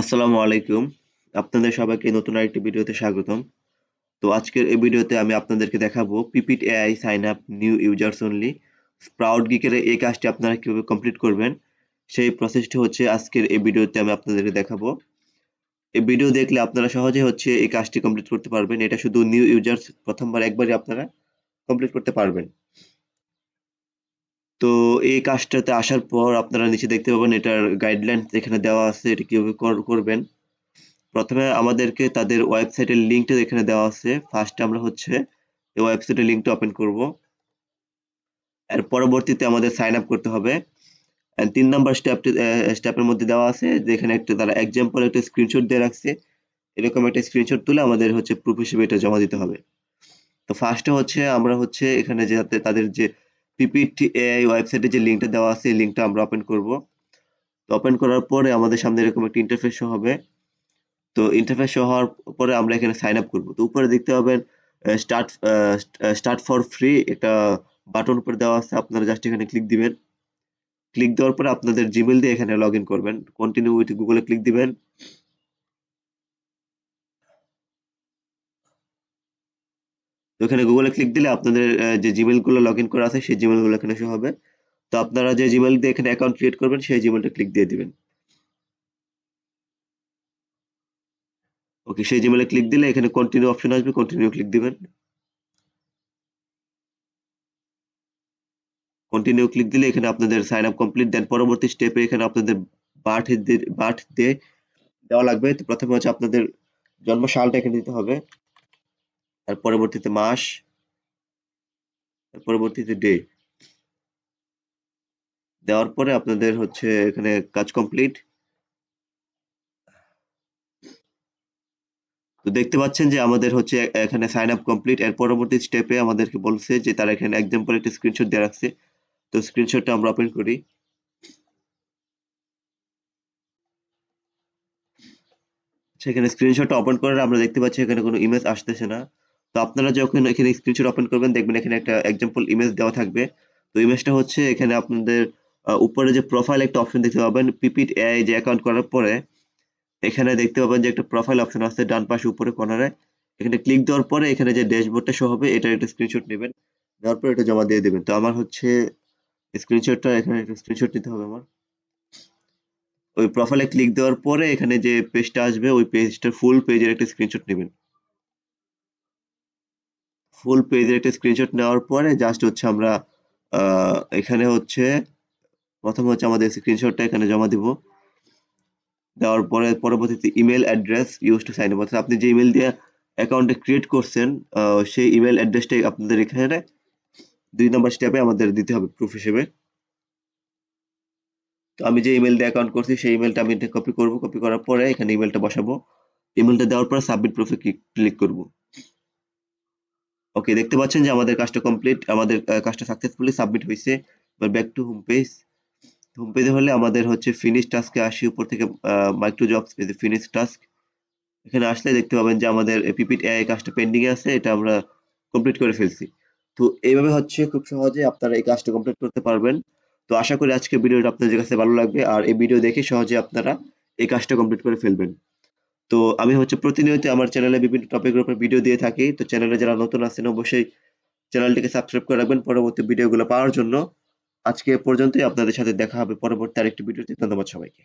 আসসালামু আলাইকুম। আপনাদের সবাইকে নতুন আরেকটি ভিডিওতে স্বাগতম। তো আজকের এই ভিডিওতে আমি আপনাদেরকে দেখাবো Pippit AI sign up new users only স্প্রাউড গিকের এই কাজটি আপনারা কীভাবে কমপ্লিট করবেন, সেই প্রসেসটি হচ্ছে আজকের এই ভিডিওতে আমি আপনাদেরকে দেখাবো। এই ভিডিও দেখলে আপনারা সহজে হচ্ছে এই কাজটি কমপ্লিট করতে পারবেন। এটা শুধু নিউ ইউজার্স প্রথমবার একবারই আপনারা কমপ্লিট করতে পারবেন। তো এই কাজটাতে আসার পর আপনারা নিচে দেখতে পাবেন এটার গাইডলাইন এখানে দেওয়া আছে এটা কীভাবে করবেন। প্রথমে আমাদেরকে তাদের ওয়েবসাইটের লিঙ্কটা এখানে দেওয়া আছে ফার্স্টে আমরা হচ্ছে এই ওয়েবসাইটের লিঙ্কটা ওপেন করব। এর পরবর্তীতে আমাদের সাইন আপ করতে হবে। তিন নম্বর স্টেপটি স্টেপের মধ্যে দেওয়া আছে, যেখানে একটা তারা এক্সাম্পল একটা স্ক্রিনশট দিয়ে রাখছে। এরকম একটা স্ক্রিনশট তুলে আমাদের হচ্ছে প্রুফ হিসেবে এটা জমা দিতে হবে। তো ফার্স্টে হচ্ছে আমরা হচ্ছে এখানে যাতে তাদের যে পিপিটি এআই ওয়েবসাইটে যে লিঙ্কটা দেওয়া আছে, এই লিঙ্কটা আমরা ওপেন করব। তো ওপেন করার পরে আমাদের সামনে এরকম একটা ইন্টারফেস হবে। তো ইন্টারফেস হওয়ার পরে আমরা এখানে সাইন আপ করব। তো উপরে দেখতে পাবেন স্টার্ট স্টার্ট ফর ফ্রি এটা বাটন উপরে দেওয়া আছে। আপনারা জাস্ট এখানে ক্লিক দিবেন। ক্লিক দেওয়ার পরে আপনাদের জিমেল দিয়ে এখানে লগ করবেন। কন্টিনিউ উইথ গুগলে ক্লিক দিবেন। তো এখানে গুগলে ক্লিক দিলে আপনাদের যে জিমেলগুলো লগ ইন করা আছে, সেই জিমেলগুলো এখানে শো হবে। তো আপনারা যে জিমেল দিয়ে এখানে অ্যাকাউন্ট ক্রিয়েট করবেন, সেই জিমেলটা ক্লিক দিয়ে দিবেন। ওকে সেই জিমেলে ক্লিক দিলে এখানে কন্টিনিউ অপশন আসবে কন্টিনিউ ক্লিক দিবেন। কন্টিনিউ ক্লিক দিলে এখানে আপনাদের সাইন আপ কমপ্লিট দেন পরবর্তী স্টেপে এখানে আপনাদের বার্থ বার্থ দিয়ে দেওয়া লাগবে। তো প্রথমে হচ্ছে আপনাদের জন্ম সালটা এখানে দিতে হবে। আর পরবর্তীতে মাস পরবর্তীতে ডে। দেওয়ার পরে আপনাদের হচ্ছে এখানে কাজ কমপ্লিট। তো দেখতে পাচ্ছেন যে আমাদের হচ্ছে এখানে সাইন আপ কমপ্লিট এর পরবর্তী স্টেপে আমাদেরকে বলছে যে তারা এখানে এক্সাম্পল একটা স্ক্রিনশট দিয়ে রাখছে। তো স্ক্রিনশটটা আমরা ওপেন করি। সেখানে স্ক্রিনশটটা ওপেন করার আমরা দেখতে পাচ্ছি এখানে কোনো ইমেজ আসতেছে না। তো আপনারা যখন এখানে স্ক্রিনশট ওপেন করবেন, দেখবেন এখানে একটা এক্সাম্পল ইমেজ দেওয়া থাকবে। তো ইমেজটা হচ্ছে এখানে আপনাদের উপরে যে প্রোফাইল একটা অপশন দেখতে পাবেন পিপিট এআই যে অ্যাকাউন্ট করার পরে। এখানে দেখতে পাবেন যে একটা প্রোফাইল অপশন আছে ডান পাশে উপরে কর্নারে এখানে ক্লিক দেওয়ার পরে এখানে যে ড্যাশবোর্ডটা শো হবে এটা একটা স্ক্রিনশট নেবেন। দেওয়ার পরে এটা জমা দিয়ে দেবেন। তো আমার হচ্ছে স্ক্রিনশটটা এখানে একটা স্ক্রিনশট নিতে হবে আমার। ওই প্রোফাইলে ক্লিক দেওয়ার পরে এখানে যে পেজটা আসবে, ওই পেজটার ফুল পেজের একটা স্ক্রিনশট নেবেন। ফুল পেজের একটা স্ক্রিনশট নেওয়ার পরে জাস্ট হচ্ছে আমরা এখানে হচ্ছে, প্রথম হচ্ছে আমাদের স্ক্রিনশটটা এখানে জমা দিব। দেওয়ার পরে পরবর্তীতে email address use to sign অর্থাৎ আপনি যে ইমেল দিয়ে অ্যাকাউন্টে ক্রিয়েট করছেন সেই ইমেল অ্যাড্রেসটাই আপনাদের এখানে দুই নম্বর স্টেপে আমাদের দিতে হবে প্রুফ হিসেবে। তো আমি যে ইমেল দিয়ে অ্যাকাউন্ট করছি, সেই ইমেলটা আমি কপি করব। কপি করার পরে এখানে ইমেলটা বসাবো। ইমেলটা দেওয়ার পরে সাবমিট প্রুফে ক্লিক করব। ওকে দেখতে পাচ্ছেন যে আমাদের কাজটা কমপ্লিট আমাদের কাজটা সাকসেসফুলি সাবমিট হয়েছে। এবার back to home page home পেজে হলে আমাদের হচ্ছে ফিনিশ টাস্কে আসি, উপর থেকে মাইক্রো জবস পেজে ফিনিশ টাস্ক এখানে আসলে দেখতে পাবেন যে আমাদের পিপিট এআই কাজটা পেন্ডিং এ আছে, এটা আমরা কমপ্লিট করে ফেলছি। তো এইভাবে হচ্ছে খুব সহজে আপনারা এই কাজটা কমপ্লিট করতে পারবেন। তো আশা করি আজকে ভিডিওটা আপনাদের কাছে ভালো লাগবে, আর এই ভিডিও দেখে সহজে আপনারা এই কাজটা কমপ্লিট করে ফেলবেন। তো আমি হচ্ছে প্রতিনিয়ত আমার চ্যানেলে বিভিন্ন টপিকের উপর ভিডিও দিয়ে থাকি। তো চ্যানেলে যারা নতুন আছেন, অবশ্যই চ্যানেলটিকে সাবস্ক্রাইব করে রাখবেন পরবর্তী ভিডিওগুলো পাওয়ার জন্য। আজকে পর্যন্তই, আপনাদের সাথে দেখা হবে পরবর্তী আরেকটি ভিডিওতে ধন্যবাদ সবাইকে।